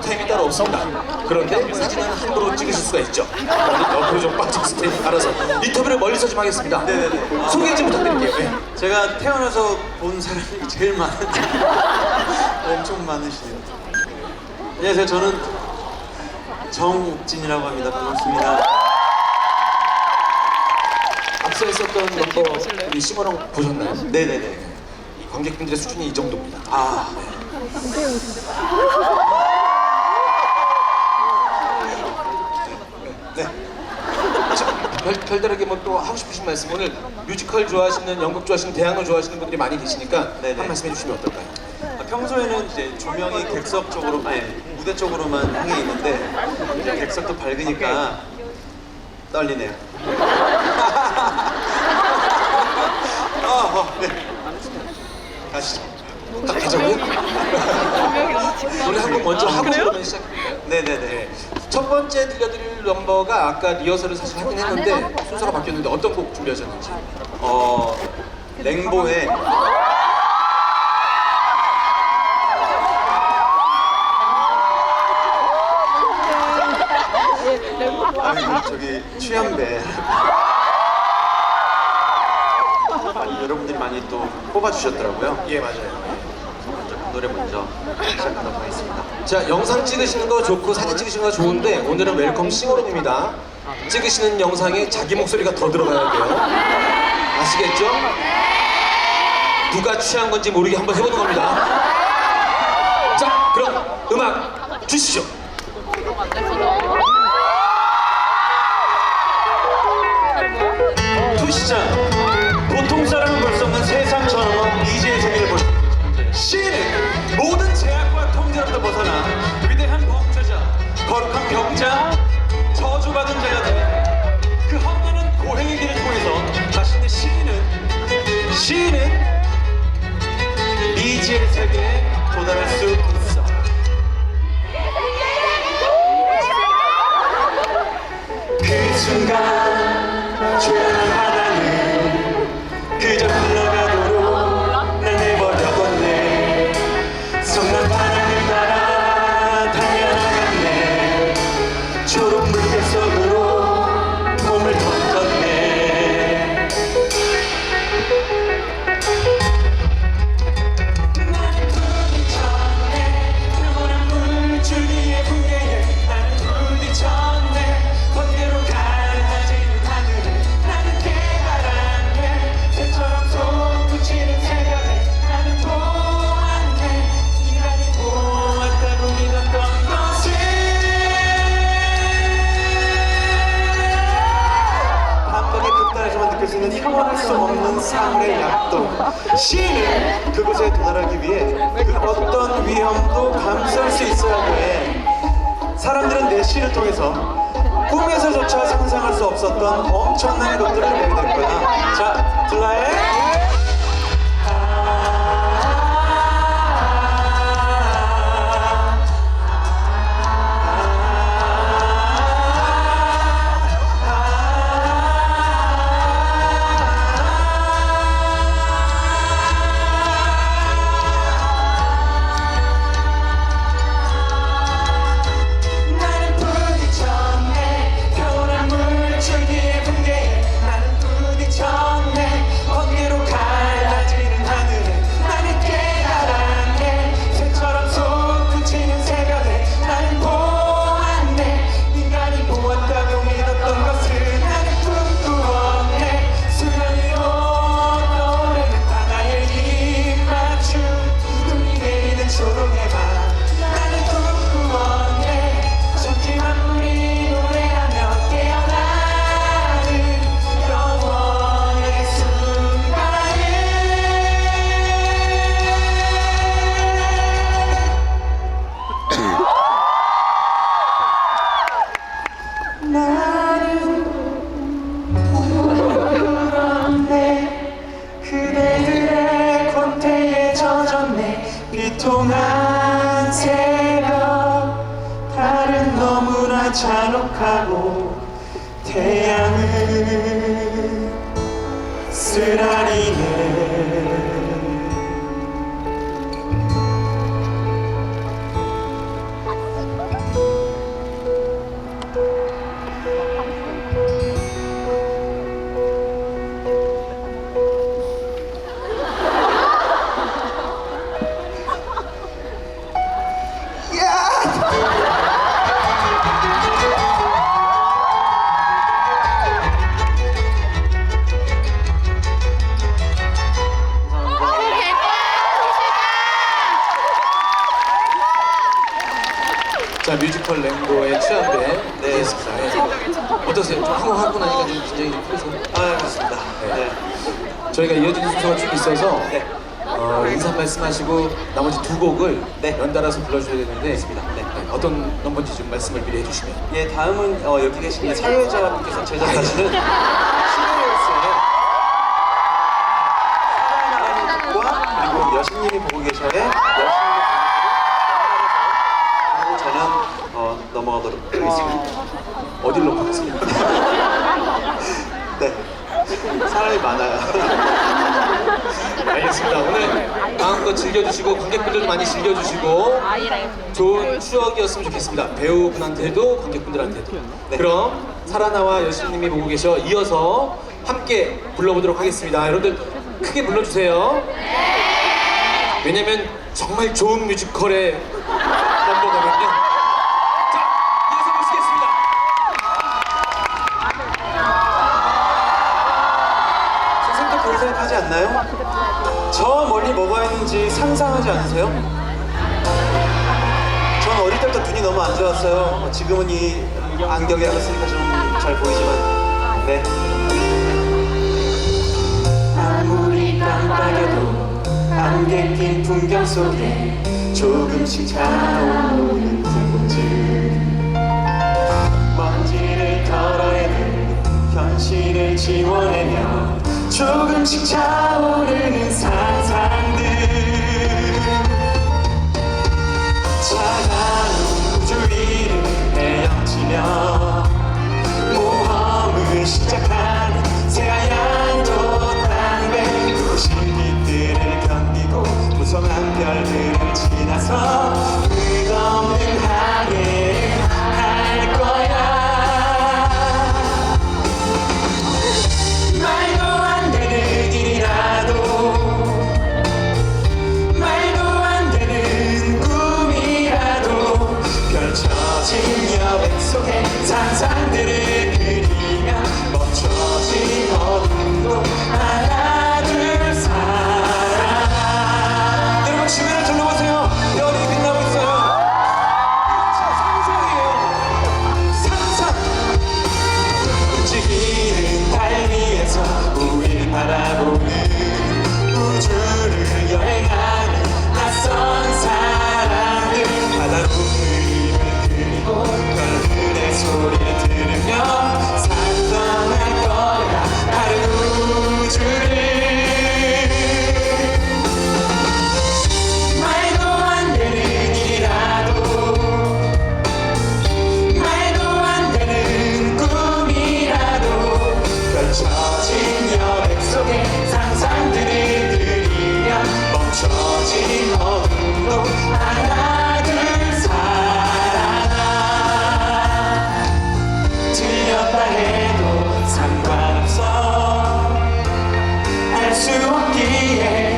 포토타임이 따로 없습니다. 그런데 사진은 함부로 찍으실 수가 있죠. 옆으로 좀 빠졌을 테니 알아서 인터뷰를 멀리서 좀 하겠습니다. 네네네. 소개 좀 부탁드릴게요. 네. 제가 태어나서 본 사람이 제일 많은 엄청 많으시네요. 안녕하세요. 저는 정욱진이라고 합니다. 반갑습니다. 앞서 했었던 넘버 우리 시모랑 보셨나요? 네네네. 이 관객분들의 수준이 이 정도입니다. 아, 네. 별, 별다르게 뭐 또 하고 싶으신 말씀 오늘 뮤지컬 좋아하시는 연극 좋아하시는 대학을 좋아하시는 분들이 많이 계시니까 네네. 한 말씀 해주시면 어떨까요? 아, 평소에는 이제 조명이 객석 쪽으로, 아니 무대 쪽으로만 향해 있는데 이제 객석도 밝으니까 떨리네요. 아, 어, 네. 가시죠. 딱 가자고요? 노래 한 곡 먼저 하고 그러면 시작할까요? 네네네. 첫 번째 들려드릴 넘버가 아까 리허설을 사실 하긴 했는데 순서가 바뀌었는데 어떤 곡 준비하셨는지 어, 랭보의 아니 저기 많이 여러분들이 많이 또 뽑아주셨더라고요. 예 맞아요 노래 먼저 시작하도록 하겠습니다. 자 영상 찍으시는 거 좋고 사진 찍으시는 거 좋은데 오늘은 웰컴 싱어롱입니다. 찍으시는 영상에 자기 목소리가 더 들어가야 돼요. 아시겠죠? 누가 취한 건지 모르게 한번 해보는 겁니다. 자 그럼 음악 주시죠. 투시장 시인은 그곳에 도달하기 위해 그 어떤 위험도 감수할 수 있어야 돼 사람들은 내 시를 통해서 꿈에서조차 상상할 수 없었던 엄청난 것들을 보게 될 거야. 자 들라의 잔혹하고 태양은 쓰라리네 아 그렇습니다. 네. 저희가 이어지는 순서가 쭉 있어서 네. 어, 인사 말씀하시고 나머지 두 곡을 네. 연달아서 불러주셔야 되는데 네. 네, 어떤 넘버인지 좀 말씀을 미리 해주시면 예, 다음은 어, 여기 계신 이 사회자분께서 제작하시는 시네리오스의 사랑하는 곡과 그리고 여신님이 보고 계셔의 여신님이 보고 저는 어, 넘어가도록 하겠습니다. 어디로 가세요? 네. 사람이 많아요. 알겠습니다. 오늘 마음껏 즐겨주시고 관객분들도 많이 즐겨주시고 좋은 추억이었으면 좋겠습니다. 배우분한테도 관객분들한테도. 네. 그럼 사라나와 여신님이 보고 계셔 이어서 함께 불러보도록 하겠습니다. 여러분들 크게 불러주세요. 왜냐면 정말 좋은 뮤지컬의 넘버거든요. 않나요? 저 멀리 뭐가 있는지 상상하지 않으세요? 전 어릴 때부터 눈이 너무 안 좋았어요. 뭐 지금은 이 안경이라고 쓰니까 좀 잘 보이지만, 네. 아무리 깜빡여도 안개 낀 풍경 속에 조금씩 차오르는 궁금증 먼지를 털어내는 현실을 지워내며 조금씩 차오르는 상상들. 차가운 우주 위를 헤엄치며 모험을 시작하는 새하얀 돛담배 부신 빛들을 견디고 무성한 별들을 지나서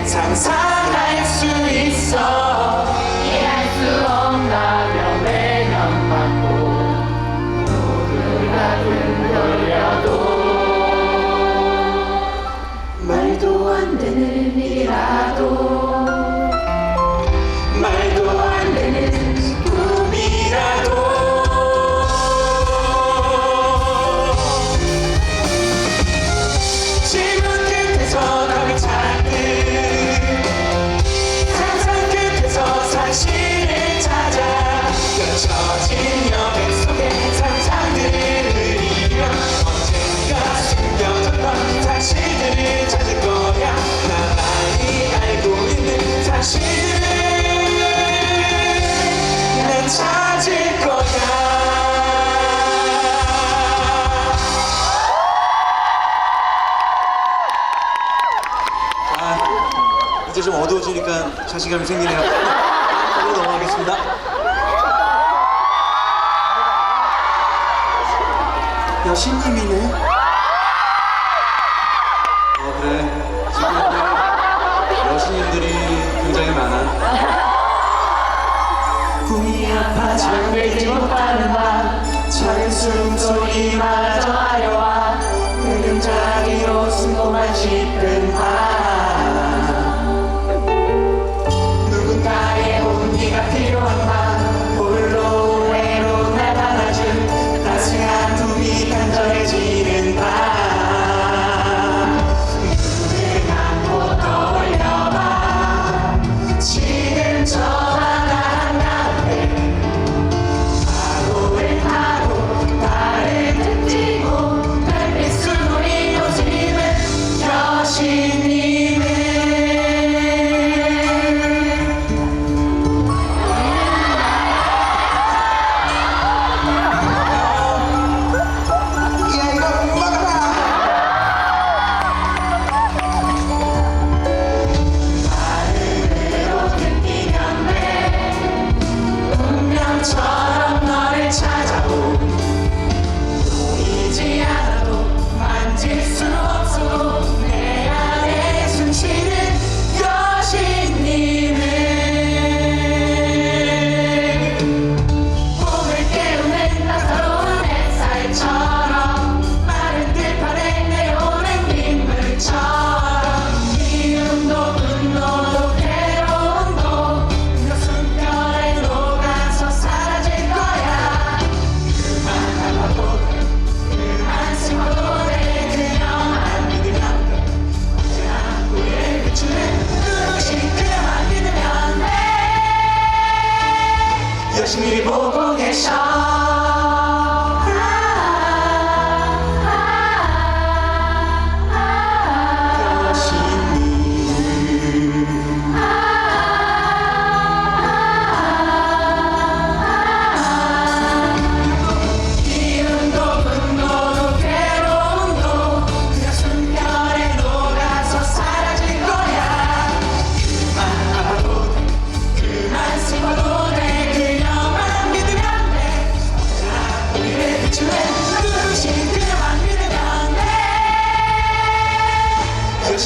상상할 수 있어. 이해할 수 없다면 외면받고 모두가 등 돌려도 말도 안 되는 일이라도 사실을 난 찾을 거야 아, 이제 좀 어두워지니까 자신감이 생기네요. 바로 넘어가겠습니다. 여신님이네. 잠들지 못하는 밤 작은 숨소리마저 아려와. 그림자리로 숨고만 싶은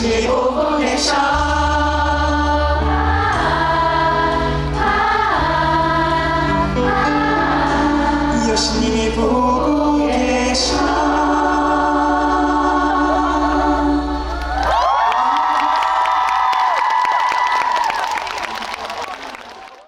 She